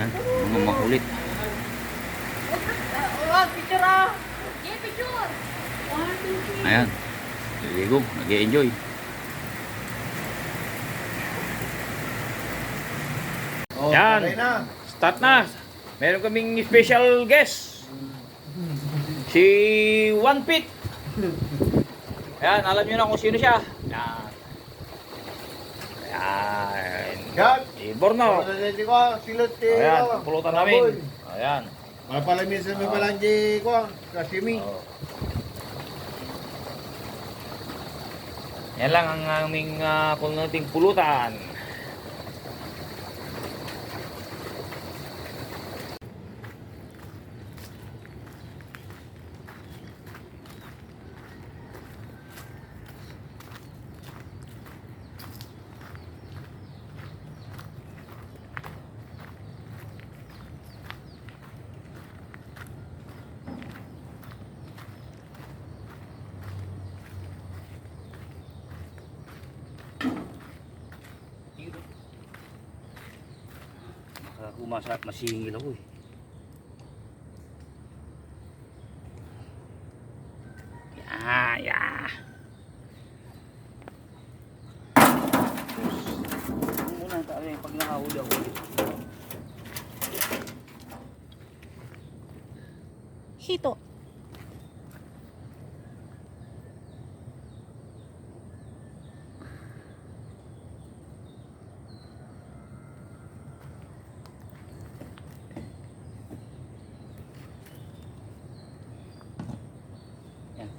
Yan, mga makulit. Oh, picture ah. Ayan. Liligo, nag-enjoy. Oh, Yan. Start na. Meron kaming special guest. Si One Pit. Ayan, alam nyo na kung sino siya. Ayan. Ayan. Yan. Ko, silot eh. Ayan, pulutan namin. Ayan. Mga pala minsan may Oh. balanje ko, kasimi. Oh. Yan lang ang aming uh, pulutan. Masingil ako eh. Ya, ya. Muna tayo pag nakahuli ako. Hito. Yan.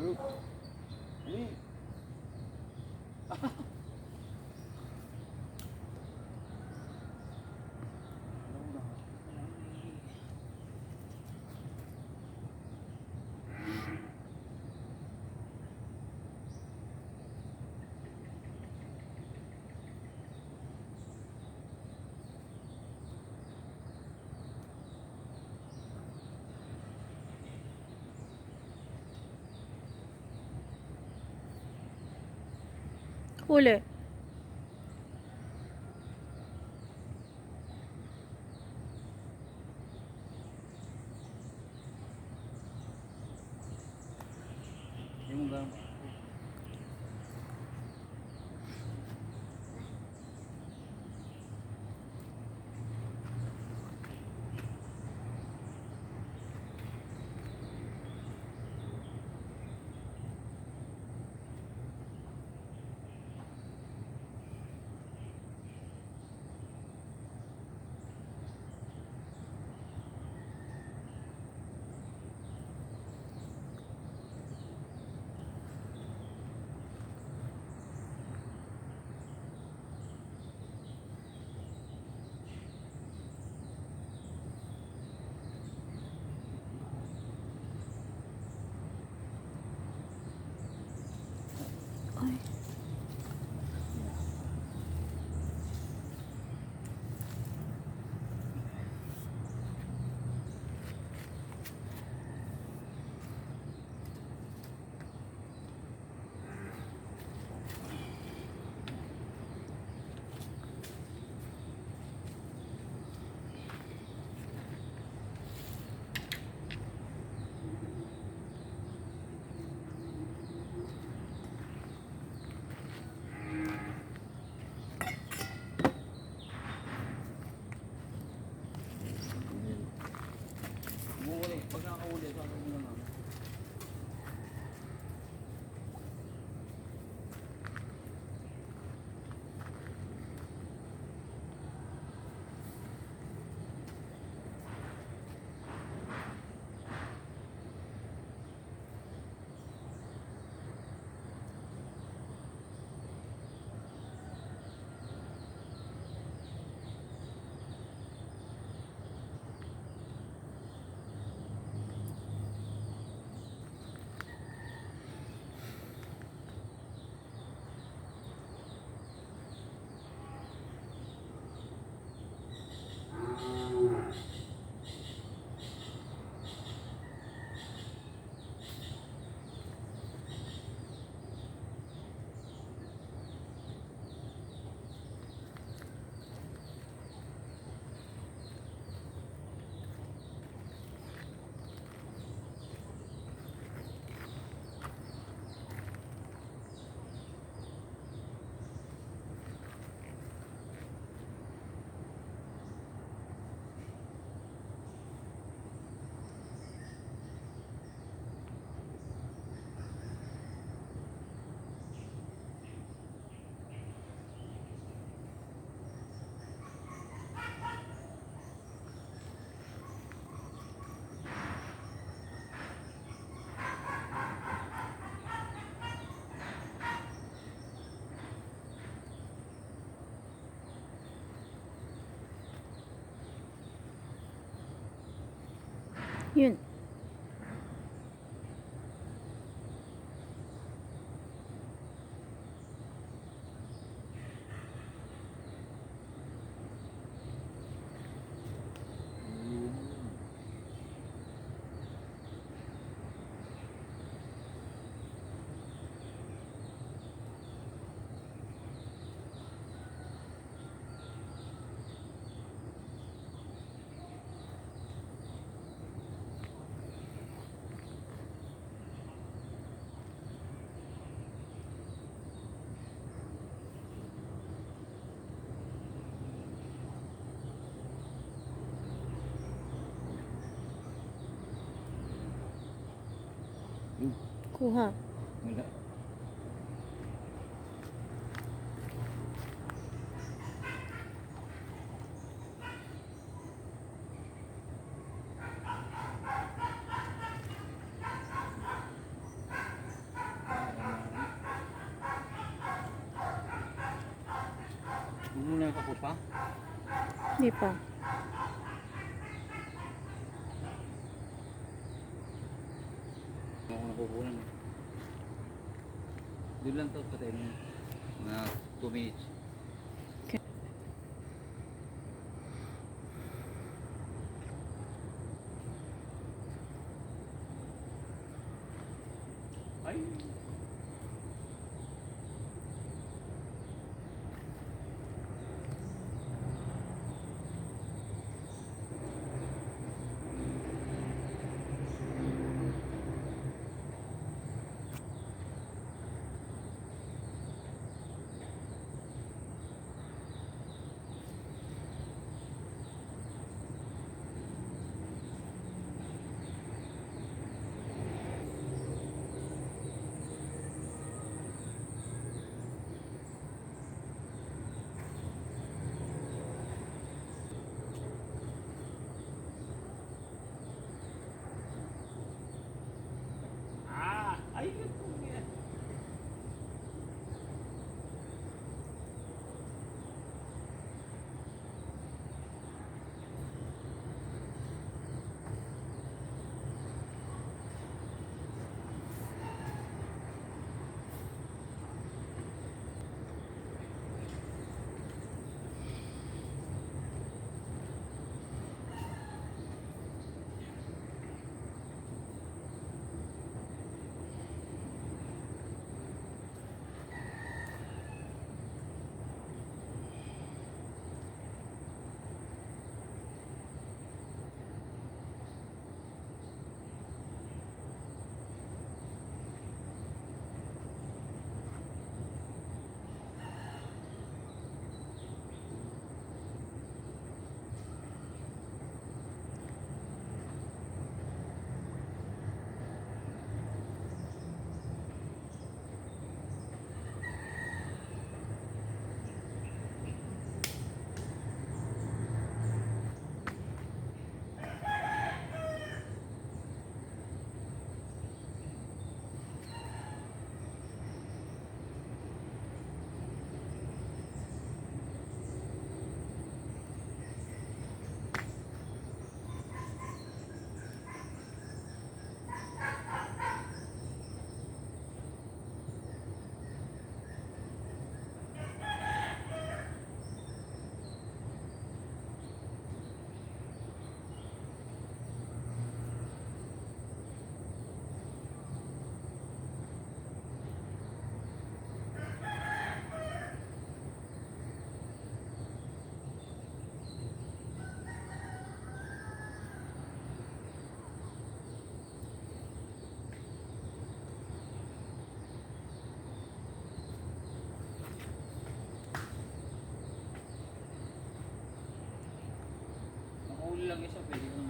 Uy. Оля, Yun. Kuha. Wala. Huwag mo na kapot pa? Hindi pa. Hindi ako nakukunan. Doon lang to patayin mo. Mga 2 minutes. Lang isa, pwede mo.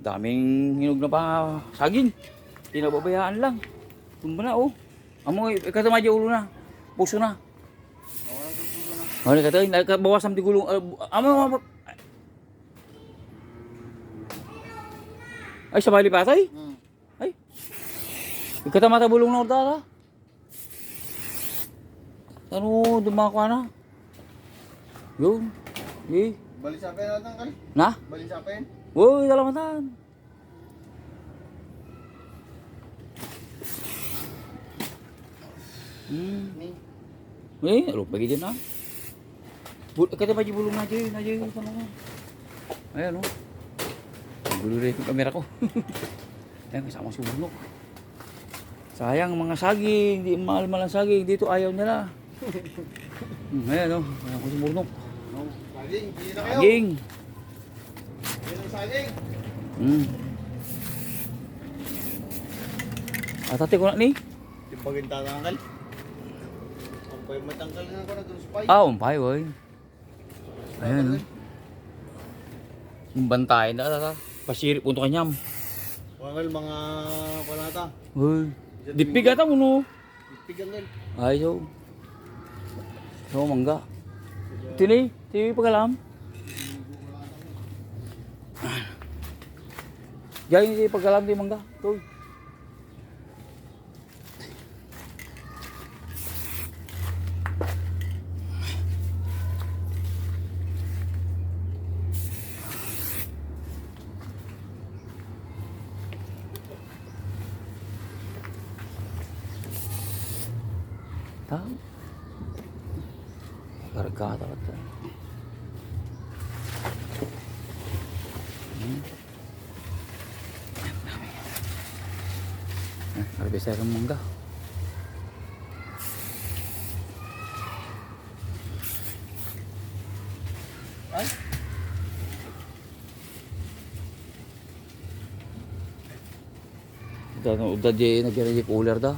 Daming hinog na pa saging. Pinababayaan lang. Tumba na oh. Amoy, kasama dyan ulo na. Puso na. Oh, ni kata nagkabawasan di gulong. Uh, amo amo. Ay sa bali patay. Hmm. Ay. Ikata mata bulong na ordara. Ano dumako na? Yun. Di. Balisapin natin kali. Na? Balisapin. Woy, dalamatan. Hmm. Ni. Eh, alo pagi din na. Bul kata pa bulong na dyan, na dyan sa mga. Ayan oh. Gulo rin yung kamera ko. Ayan, kasama si Bunok. Sayang mga saging, di mahal-mahal ang saging. Dito ayaw nila. Hmm, Ayan oh, ayan ko si Bunok. No. Saging. Hindi na kayo. Saging. Saging. Hmm. Atate ko na ni. Timbagin tatangkal. Ang pay matangkal na ako nag-spy. Ah, umpay, woy. Ayan oh. Yung bantay na, na, pasirip punto kanyam. Wangal mga palata. Woy. Dipig ata mo no. Pigang nil. Ay, so. So, mangga. Tini, tini pagalam. Gaya ni pagalam di mangga. Toy. Tahu. Kargata ka to. Hmm. Eh, harvester ng mangga. Ay. Udah di nagyari di cooler da.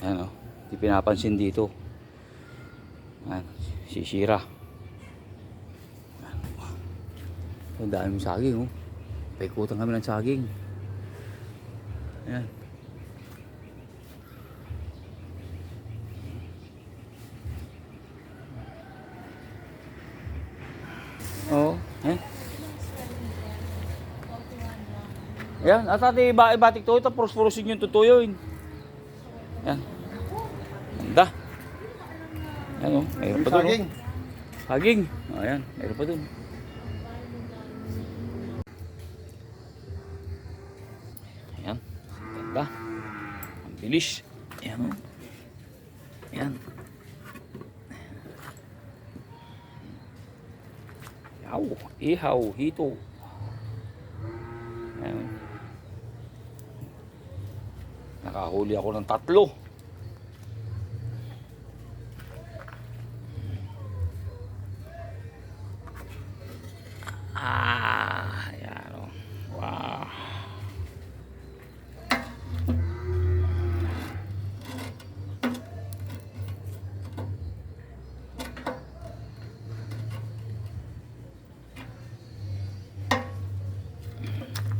Ano, di pinapansin dito. Ayan, sisira. Ang daming saging, oh. Paikutan kami ng saging. Ayan. Oo. Eh? Yan, at ati iba ibatik to ito, puros-purosin yung tutuyoin. Yan. Ganda. Yan o, mayroon pa doon. Saging. oh. Saging. O, yan, mayroon pa doon. Yan. Ganda. Ang bilis. Yan o. Yan. Yaw, ihaw, hito. Ayan. Nakahuli ako ng tatlo. Ah, ayan o. Wow.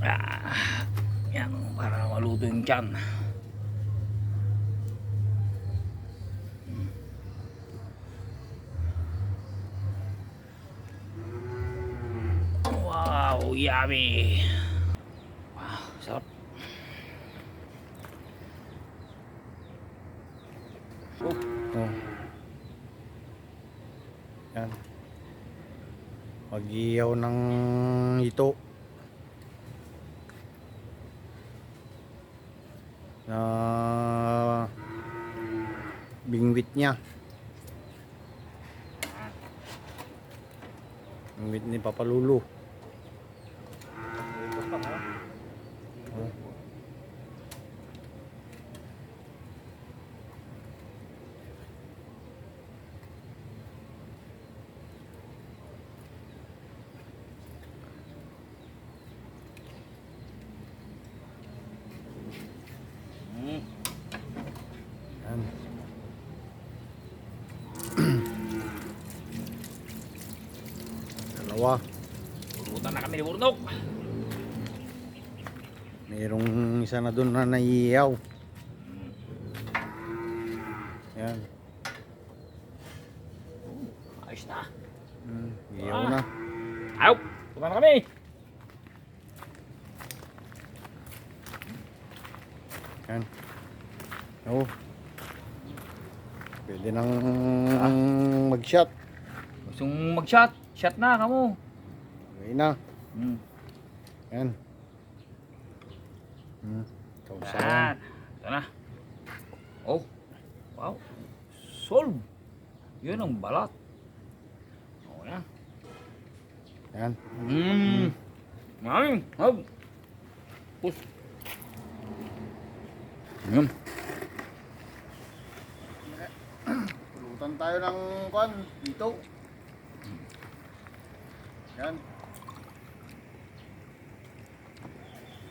Ah, yan o, para maluto yung tiyan. Wow, yummy. Wow, sarap. Oh. Oh. Yan. Mag-iyaw ng ito. Na bingwit niya. Bingwit ni Papa Dalawa. Pulutan na kami ni Burnok. Mayroong isa na doon na naiiyaw. Yan. Ayos na. Hmm, iyaw Ah. na. Ayaw! Tumahan na kami! Yan. Oo. Pwede nang mag-shot. Gusto mong mag-shot? Shot na kamo. Okay na. Hmm. Yan. Hmm. Kausawan. Yan. Ito na. Oh. Wow. Solve. Yun ang balat. Oh, yan. Yan. Mmm. Mami. Hab. Push. Yun. Pulutan tayo ng kwan dito. Yan.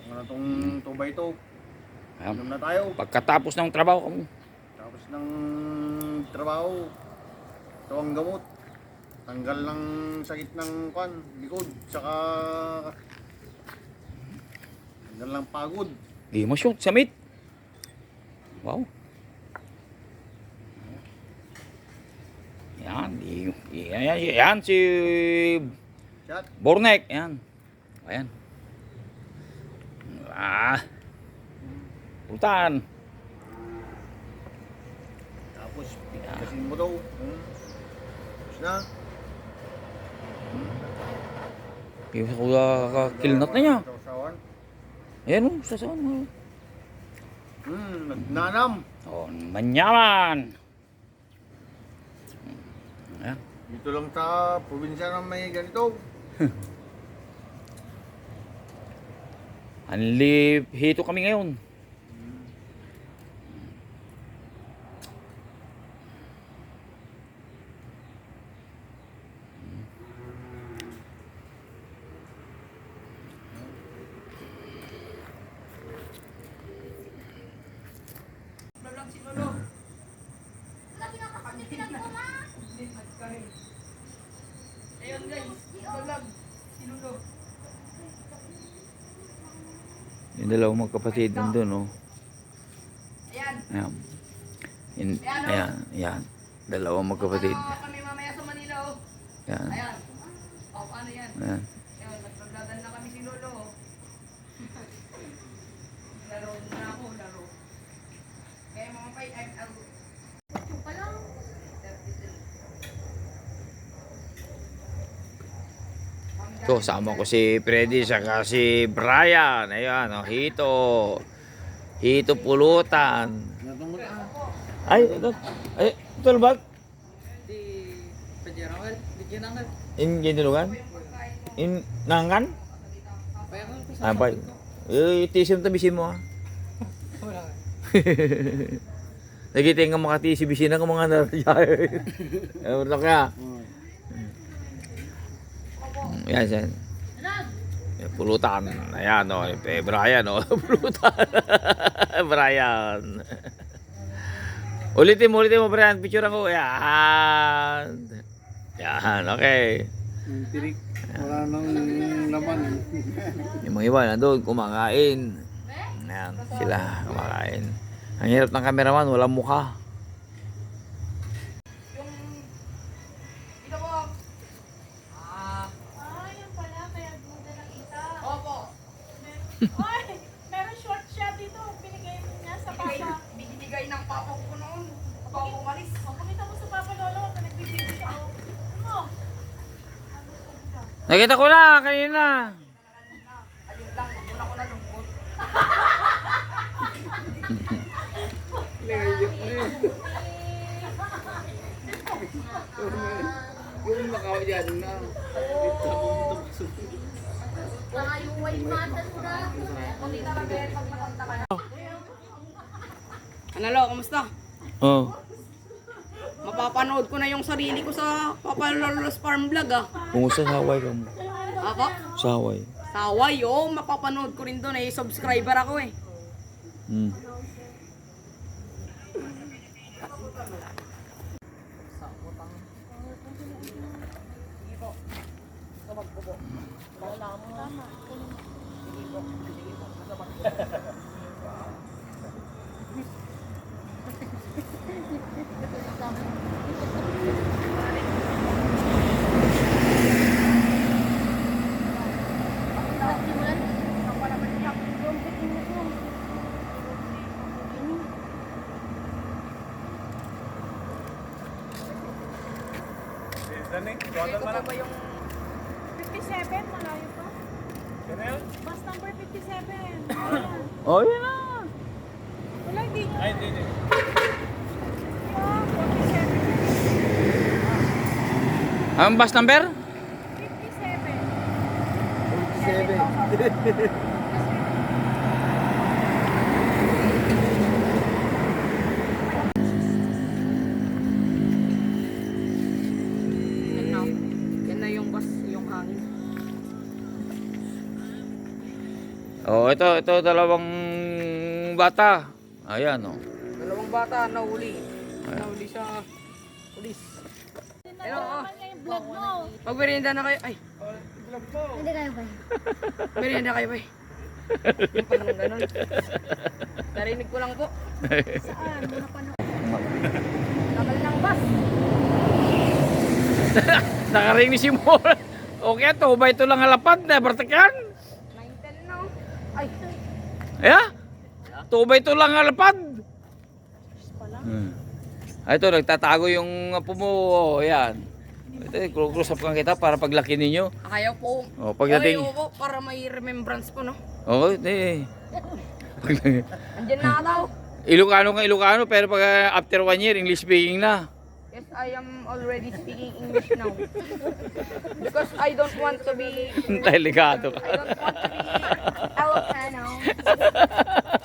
Ano na tong 2 by 2 Yan. Inom na tayo. Pagkatapos ng trabaho. Tapos ng trabaho, ito ang gamot. Tanggal ng sakit ng kwan, likod, saka tanggal ng pagod. Di mo shoot sa meat. Wow. Yan, di, yan, yan, yan si Bornek, yan. Ayan. Ah. Pultan. tapos pitasin mo daw. Hmm. Tapos na. Kaya ko kilnot na niya. Sausawan. Ayan o, sa saan mo. Hmm, nagnanam. Oh, manyaman. Ayan. Dito lang sa probinsya na may ganito. Anli, hito kami ngayon. Dalawang magkapatid nandun, oh. Ayan. Ayan. In, ayan, ayan. Dalawang magkapatid. Kami mamaya sa Manila, oh. Ayan, Ayan. O, paano yan? ayan. Ayan, nagpagdadan na kami si Lolo, oh. laro na ako, laro. Kaya mga pay, ay, ay, pa lang. 33. So, sama ko si Freddy saka si Brian. Ayan, oh, hito. Hito pulutan. Na. Ay, ito. Ay, ito na ba? Di, Pajarangel, di Ginangel. In ginulungan? In nangan? Ah, pa. Eh, tisim tabisin mo ah. wala. Nagiting nga makatisi bisin ng mga narayay. Eh, wala kaya. Mm, Yan, yan. Eh, Pulutan. Ayan, o. Oh. Eh, Brian, o. Oh. Pulutan. Brian. ulitin mo, ulitin mo, Brian. Picture ako. Yan. Yan, okay. Yung tirik, wala nang laman. Yung mga iba nandun, kumakain. Yan, sila kumakain. Ang hirap ng cameraman, walang mukha. Ay, meron short siya dito. Binigay niya sa papa. binibigay ng papa ko noon. Papa ko umalis. O, pakita mo sa papa lolo na nagbibigay siya. O, ano? Nakita ko na kanina. Ayun lang, doon ako nalungkot. Yung makaw dyan na. Analo, kamusta? Oh. Mapapanood ko na yung sarili ko sa Papa Lolo's Farm Vlog ah. Kumusta sa Hawaii ka mo? Ako? Sa Hawaii. Sa Hawaii, oh, mapapanood ko rin doon eh. Subscriber ako eh. Hmm. po. Wala mo. Tama. Sige po. Sige po. Masama. Ito pa ba yung 57, malayo pa. Bus number 57. Ayan. Oh, yun na. Wala, hindi nyo. Ay, hindi, hindi. Ah, 47. Ang bus number? 57. 47. ito, ito dalawang bata. Ayan, oh. Dalawang bata nahuli. Nahuli sa pulis. Pero, oh. Yung vlog mo. Magmerienda na kayo. Ay, Hindi kayo ba? merienda kayo ba? Yung parang ganun. Narinig ko lang po. Saan? Muna pa na. Tagal ng bus. Nakarinig si Mo. Okay, to ba ito lang halapad na bartakan? 910 na. oh. Ay, Yeah? To ba ito lang halapad? Pala. Hmm. Ay, ito, nagtatago yung apo mo. Oh, yan. Ito, close up ka kita para paglaki ninyo. ayaw po. Oh, pagdating... Ayaw po para may remembrance po, no? Oo, eh. Andiyan na daw. Ilocano ka Ilocano, pero pag uh, after one year, English speaking na. Yes, I am already speaking English now. Because I don't want to be Delikado ka. I don't want to be Ilocano.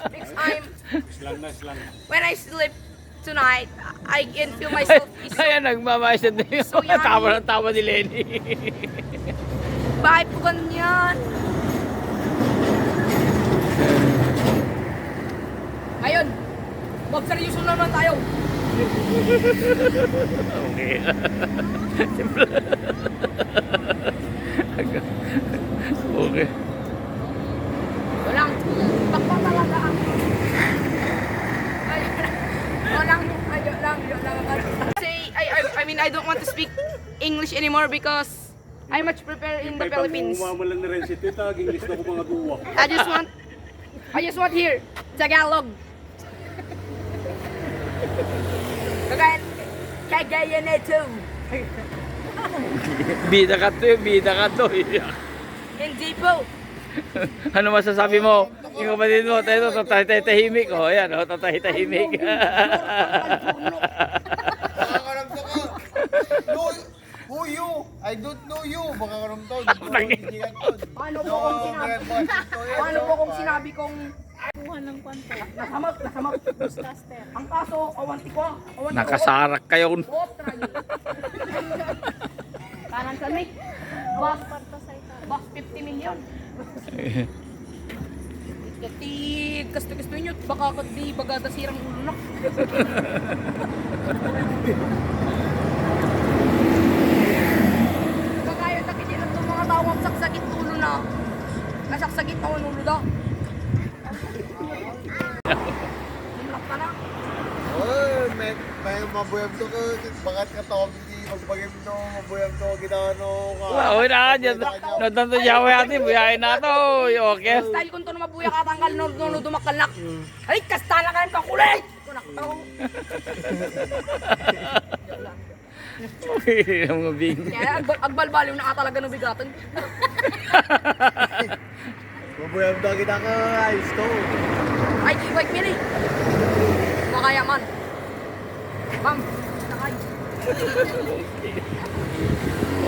Because I'm Slang na, slang. when I sleep tonight, I can feel myself is so Ayan, nagmamayasad na yun. So. Tawa ng tawa ni Lenny. Bakit po ganyan? Ngayon, mag-seryoso naman tayo. Okay. okay. Walang, bakba talaga ang... Ay, walang, ayun lang, ayun lang. Say, I, I, I mean, I don't want to speak English anymore because I much prefer in the Philippines. pangmamalan na rin si Tita, English na ko mga duwa. I just want, I just want here, Tagalog. Kagaya, kagaya na ito. Bida ka to, bida ka to. Hindi po. ano masasabi mo? Yung kapatid mo, tayo, tatahimik. Oh, ayan, oh, tatahimik. Makakaramdam ka. No, who you? I don't know you. Makakaramdam. Paano po kung sinabi, paano po kung sinabi kong Kuha ng kwanto. nasamot, nasamot. Newscaster. Ang kaso, awanti ko, awanti ko. Nakasarak kayo. Kanan sa mic. Boss, boss 50 million. Kati, gusto-gusto nyo, baka kadi bagada sirang ulo na. Kagaya na kinila mga tawang saksakit ulo na. Nasaksakit na ulo daw. Lumlak ka na. Oh, may may mabuyam to ko. Bakat ka to. Hindi magpagim to. Mabuyam to. Ginano ka. Wow, na. Natanto siya ko natin, buyahin na to. Okay. Style kung to na mabuya katanggal no no dumakal nak. Ay kasta na kan pakulit. Kunak to. Mga bing. Kaya agbal agbalbaliw na ka talaga no bigatan. Mabuyam to. Kita ka. Ayos to. Ay ibig mili. Makaya man. Bam. Nakay.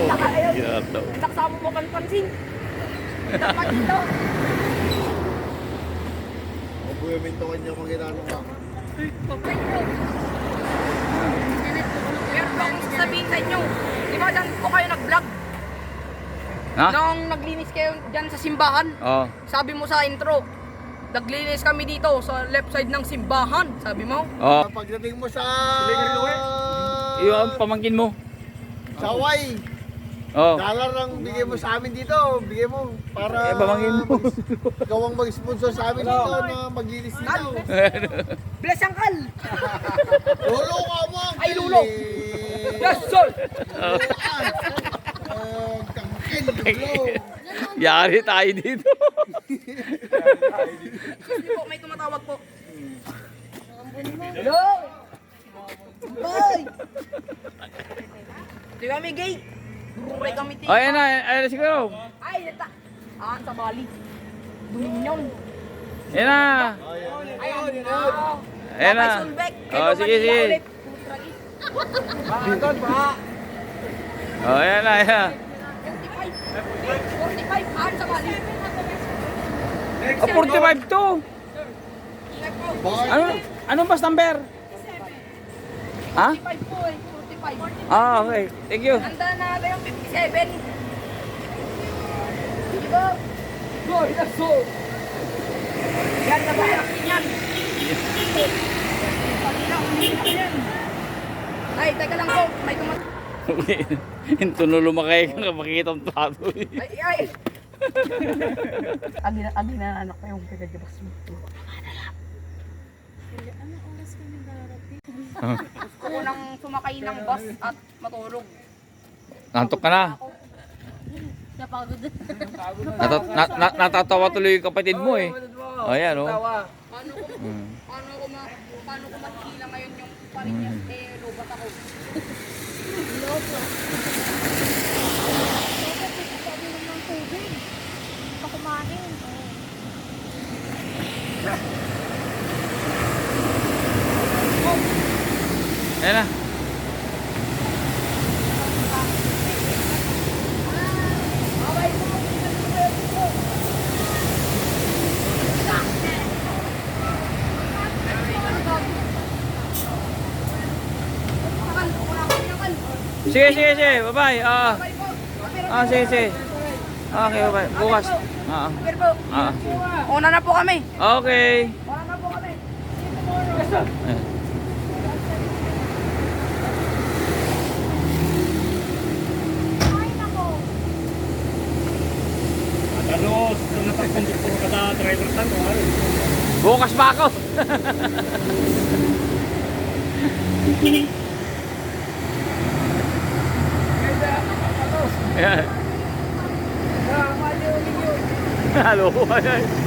Nakaya. Grabe. Naksamo mo kan pansin. Dapat ito. Mabuyam to kanya kung ginano ka. Meron sa inyo. Di ba dyan po kayo nag-vlog? Ha? Nung naglinis kayo dyan sa simbahan. Oh. Sabi mo sa intro, naglinis kami dito sa left side ng simbahan. Sabi mo? Oh. Pagdating mo sa... Yung pamangkin mo. Sa Hawaii. Oh. Dollar ang bigay mo sa amin dito. Bigay mo. Para Eh, pamangkin mo. mag- gawang mag-sponsor sa amin dito na maglinis dito. Bless Uncle! Lolo ka mo! Ay, lulo! Yes, sir! Yari tayo dito. Hindi po, may tumatawag po. Hello? Boy! Di kami gay. Dururay kami oh, ayan na. Ayan na siguro. Ay, nata. Ah, sa Bali. Dominion. Ayan na. Ayan na. Oh, sige, sige. Oh, ayan na. Ayan na. 45. 45. Ah, sa Bali. Oh, 45 to. Ano, anong bus number? Ha? 45 po eh. 45. Ah, okay. Thank you. Handa na ba yung 57? Di ba? Boy, that's so. Yan na ba yung yan? Ay, teka lang po. May tumat... Ito na lumakay ka makikita ang plato. Ay, ay! Agi na, agi na anak ko yung pinagabas mo. Ano oras kami darating? Gusto ko nang sumakay ng bus at matulog. Nantok ka na. Napagod. Nata- na- na- natatawa tuloy yung kapatid mo eh. Oh, ayan oh. Paano ko, Mm. paano ko, ma, paano ko makikila ngayon yung pamilya? Eh, lubat ako. Sabi mo ng tubig. Pa kumain. Ayan na. Nakal, wala ko nakal. Sige, sige, sige. Bye-bye. Ah, ah, sige, sige. Okay, bye. Bukas. Ah, ah. una na po kami. Okay. Una na po kami. Nako. At ano, nung napagkonduktor ka driver ano? Bukas pa ako. Ayan. Hello. Ayan.